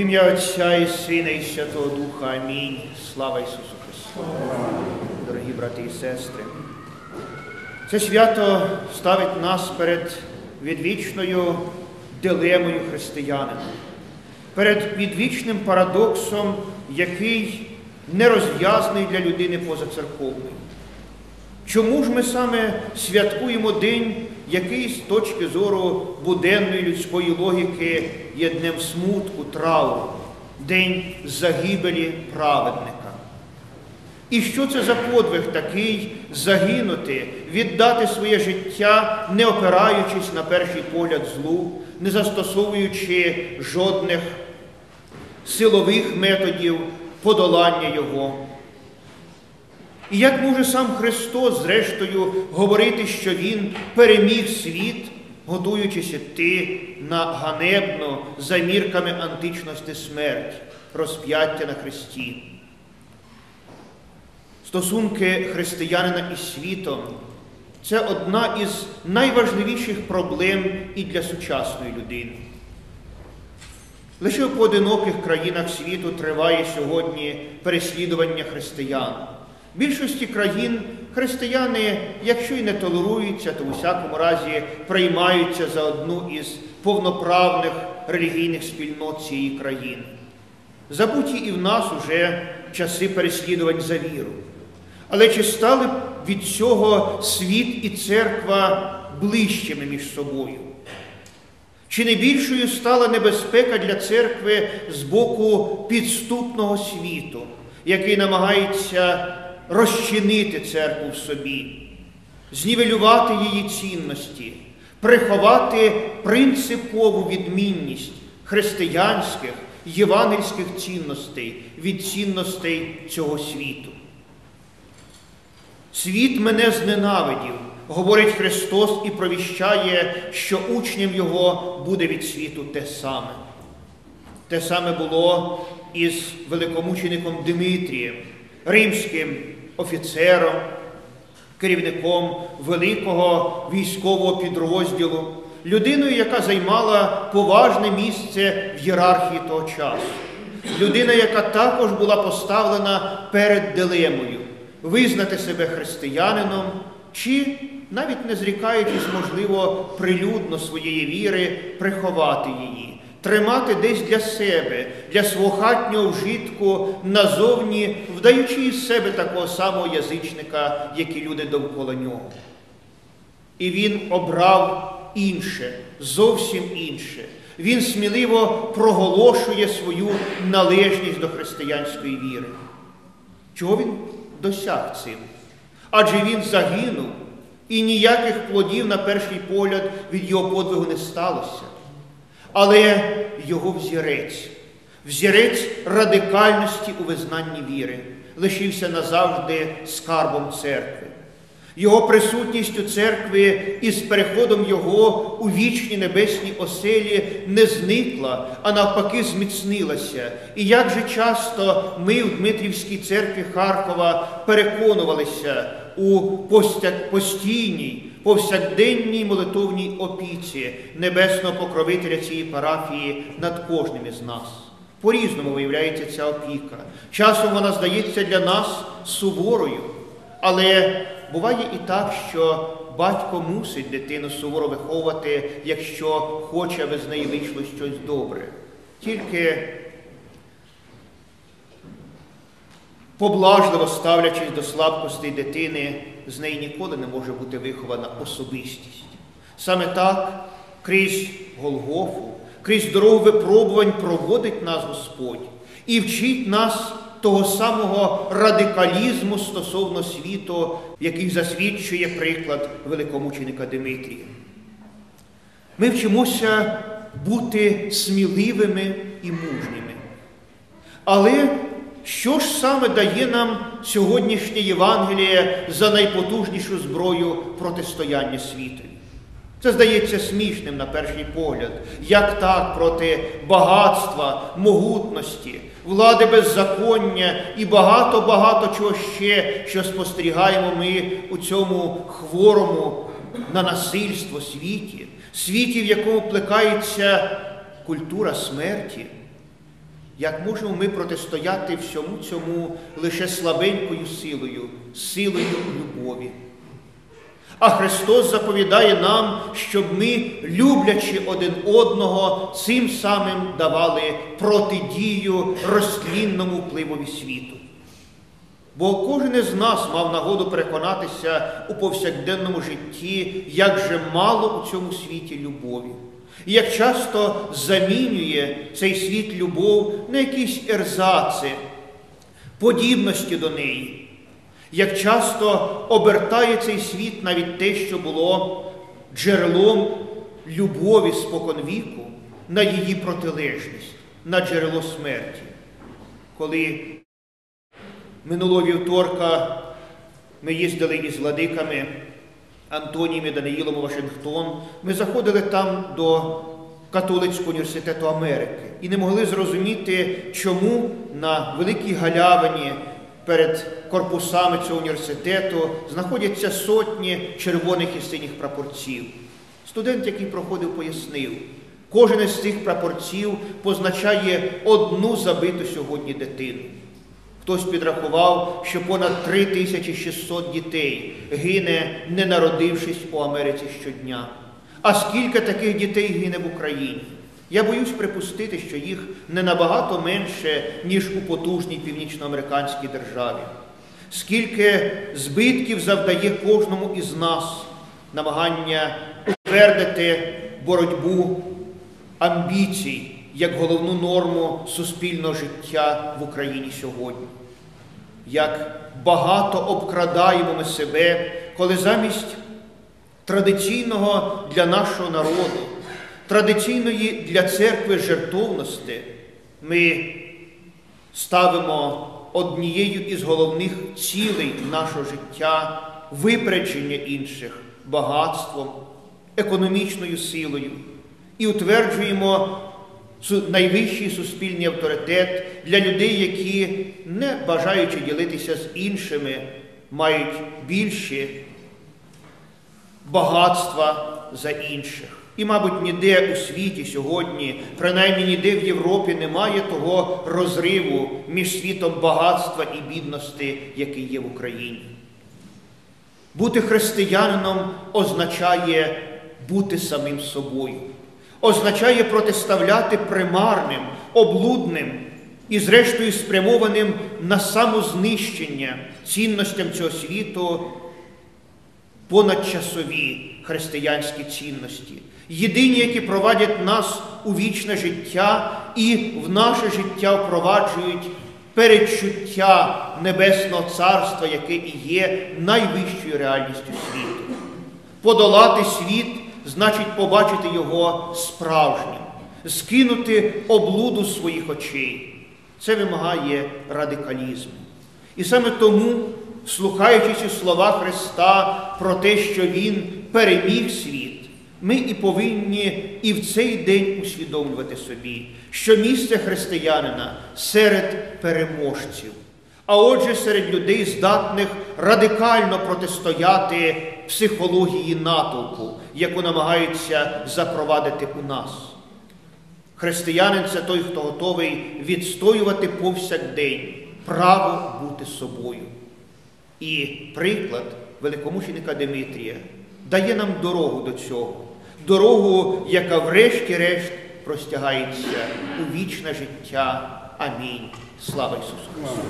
Ім'я Отця і Сина, і Святого Духа. Амінь. Слава Ісусу Христу. Дорогі брати і сестри. Це свято ставить нас перед відвічною дилемою християнина, перед відвічним парадоксом, який нерозв'язаний для людини позацерковний. Чому ж ми саме святкуємо день, який з точки зору буденної людської логіки є днем смутку, трауру, день загибелі праведника? І що це за подвиг такий загинути, віддати своє життя, не опираючись на перший погляд злу, не застосовуючи жодних силових методів подолання Його? І як може сам Христос, зрештою, говорити, що Він переміг світ, готуючись йти на ганебну за мірками античності смерть, розп'яття на Христі? Стосунки християнина із світом це одна із найважливіших проблем і для сучасної людини. Лише в поодиноких країнах світу триває сьогодні переслідування християн. В більшості країн християни, якщо й не толеруються, то в усякому разі приймаються за одну із повноправних релігійних спільнот цієї країни. Забуті і в нас уже часи переслідувань за віру. Але чи стали від цього світ і церква ближчими між собою? Чи не більшою стала небезпека для церкви з боку підступного світу, який намагається розчинити церкву в собі, знівелювати її цінності, приховати принципову відмінність християнських, євангельських цінностей від цінностей цього світу? Світ мене зненавидів, говорить Христос і провіщає, що учням Його буде від світу те саме. Те саме було із великомучеником Димитрієм, римським офіцером, керівником великого військового підрозділу, людиною, яка займала поважне місце в ієрархії того часу. Людина, яка також була поставлена перед дилемою визнати себе християнином, чи, навіть не зрікаючись, можливо, прилюдно своєї віри, приховати її, тримати десь для себе, для свого хатнього вжитку назовні, вдаючи із себе такого самого язичника, як і люди довкола нього. І він обрав інше, зовсім інше. Він сміливо проголошує свою належність до християнської віри. Чого він досяг цим? Адже він загинув, і ніяких плодів на перший погляд від його подвигу не сталося. Але його взірець, взірець радикальності у визнанні віри, лишився назавжди скарбом церкви. Його присутність у церкві із переходом Його у вічні небесні оселі не зникла, а навпаки, зміцнилася. І як же часто ми в Дмитрівській церкві Харкова переконувалися у постійній, повсякденній молитовній опіці небесного покровителя цієї парафії над кожним із нас. По-різному виявляється ця опіка. Часом вона здається для нас суворою, але буває і так, що батько мусить дитину суворо виховувати, якщо хоче, аби з неї вийшло щось добре. Тільки поблажливо ставлячись до слабкостей дитини, з неї ніколи не може бути вихована особистість. Саме так крізь Голгофу, крізь дорогу випробувань проводить нас Господь і вчить нас того самого радикалізму стосовно світу, який засвідчує приклад великомученика Димитрія. Ми вчимося бути сміливими і мужніми. Але що ж саме дає нам сьогоднішнє Євангеліє за найпотужнішу зброю протистояння світу? Це здається смішним на перший погляд, як так проти багатства, могутності, влади беззаконня і багато-багато чого ще, що спостерігаємо ми у цьому хворому на насильство світі, світі, в якому плекається культура смерті. Як можемо ми протистояти всьому цьому лише слабенькою силою, силою любові? А Христос заповідає нам, щоб ми, люблячи один одного, цим самим давали протидію розтлінному впливові світу. Бо кожен із нас мав нагоду переконатися у повсякденному житті, як же мало у цьому світі любові, і як часто замінює цей світ любов на якісь ерзаци, подібності до неї, як часто обертає цей світ навіть те, що було джерелом любові споконвіку, на її протилежність, на джерело смерті. Коли Минулого вівторка ми їздили із владиками Антонієм і Даниїлом у Вашингтон. Ми заходили там до Католицького університету Америки і не могли зрозуміти, чому на великій галявині перед корпусами цього університету знаходяться сотні червоних і синіх прапорців. Студент, який проходив, пояснив, кожен із цих прапорців позначає одну забиту сьогодні дитину. Хтось підрахував, що понад 3600 дітей гине, не народившись у Америці щодня. А скільки таких дітей гине в Україні? Я боюсь припустити, що їх не набагато менше, ніж у потужній північноамериканській державі. Скільки збитків завдає кожному із нас намагання утвердити боротьбу амбіцій як головну норму суспільного життя в Україні сьогодні. Як багато обкрадаємо ми себе, коли замість традиційного для нашого народу, традиційної для церкви жертовності ми ставимо однією із головних цілей нашого життя випередження інших багатством, економічною силою. І утверджуємо найвищий суспільний авторитет для людей, які, не бажаючи ділитися з іншими, мають більші багатства за інших. І, мабуть, ніде у світі сьогодні, принаймні ніде в Європі, немає того розриву між світом багатства і бідності, який є в Україні. Бути християнином означає бути самим собою означає протиставляти примарним, облудним і, зрештою, спрямованим на самознищення цінностям цього світу понадчасові християнські цінності, єдині, які провадять нас у вічне життя і в наше життя впроваджують передчуття Небесного Царства, яке і є найвищою реальністю світу. Подолати світ значить побачити його справжнім, скинути облуду своїх очей. Це вимагає радикалізму. І саме тому, слухаючи слова Христа про те, що Він переміг світ, ми і повинні і в цей день усвідомлювати собі, що місце християнина серед переможців. А отже, серед людей, здатних радикально протистояти психології натовпу, яку намагаються запровадити у нас. Християнин це той, хто готовий відстоювати повсякдень право бути собою. І приклад великомученика Димитрія дає нам дорогу до цього, дорогу, яка врешті-решт простягається у вічне життя. Амінь. Слава Ісусу Христу!